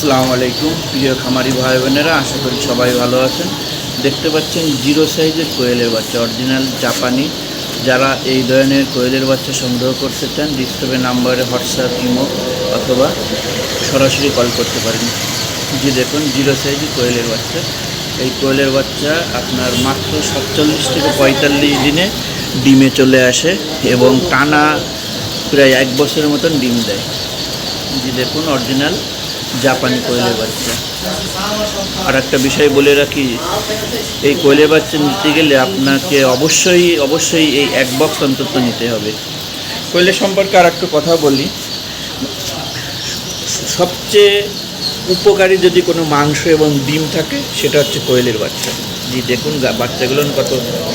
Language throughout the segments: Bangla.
আসসালামু আলাইকুম প্রিয় খামারি ভাই বোনেরা আশা করি সবাই ভালো আছেন। দেখতে পাচ্ছেন জিরো সাইজের কোয়েলের বাচ্চা, অরিজিনাল জাপানি। যারা এই ধরনের কোয়েলের বাচ্চা সংগ্রহ করতে চান ডিস্টার্বে নাম্বারে হোয়াটসঅ্যাপ, ইমো অথবা সরাসরি কল করতে পারেন। যে দেখুন, জিরো সাইজের কোয়েলের বাচ্চা। এই কোয়েলের বাচ্চা আপনার মাত্র সাতচল্লিশ থেকে পঁয়তাল্লিশ দিনে ডিমে চলে আসে এবং টানা প্রায় এক বছরের মতন ডিম দেয়। যে দেখুন, অরিজিনাল জাপানি কোয়েলের বাচ্চা। আর একটা বিষয় বলে রাখি, এই কোয়েলের বাচ্চা নিতে গেলে আপনাকে অবশ্যই অবশ্যই এই এক বক্স অন্তত নিতে হবে। কোয়েলের সম্পর্কে আর একটু কথা বলি। সবচেয়ে উপকারী যদি কোনো মাংস এবং ডিম থাকে, সেটা হচ্ছে কোয়েলের বাচ্চা। জি, দেখুন বাচ্চাগুলো কত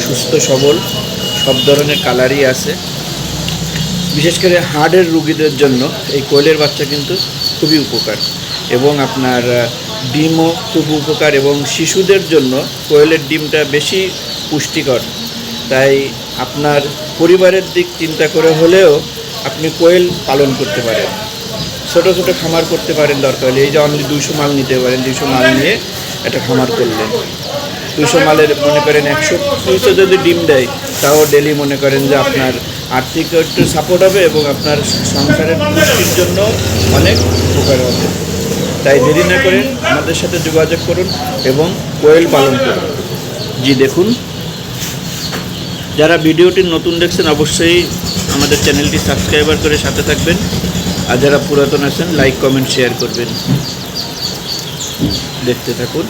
সুস্থ, সবল, সব ধরনের কালারই আছে। বিশেষ করে হার্টের রুগীদের জন্য এই কোয়েলের বাচ্চা কিন্তু খুবই উপকার। এবং আপনার ডিমও খুব উপকার এবং শিশুদের জন্য কোয়েলের ডিমটা বেশি পুষ্টিকর। তাই আপনার পরিবারের দিক চিন্তা করে হলেও আপনি কোয়েল পালন করতে পারেন। ছোটো ছোটো খামার করতে পারেন দরকার হলে। এই যে অনলি দুশো মাল নিতে পারেন দুশো মাল নিয়ে একটা খামার করলেন। দুশো মালের মনে করেন একশো দুশো যদি ডিম দেয়, তাও ডেলি মনে করেন যে আপনার আর্থিক একটু সাপোর্ট হবে এবং আপনার সংসারের পুষ্টির জন্য অনেক উপকার হবে। তাই দেরি না করে আমাদের সাথে যোগাযোগ করুন এবং কোয়েল পালন করুন। জি, দেখুন। যারা ভিডিওটি নতুন দেখছেন, অবশ্যই আমাদের চ্যানেলটি সাবস্ক্রাইবার করে সাথে থাকবেন। আর যারা পুরাতন আছেন, লাইক, কমেন্ট, শেয়ার করবেন। দেখতে থাকুন।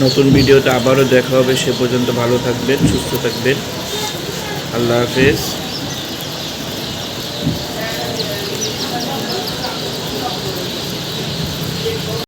নতুন ভিডিওতে আবারও দেখা হবে। সে পর্যন্ত ভালো থাকবেন, সুস্থ থাকবেন। আল্লাহ হাফেজ।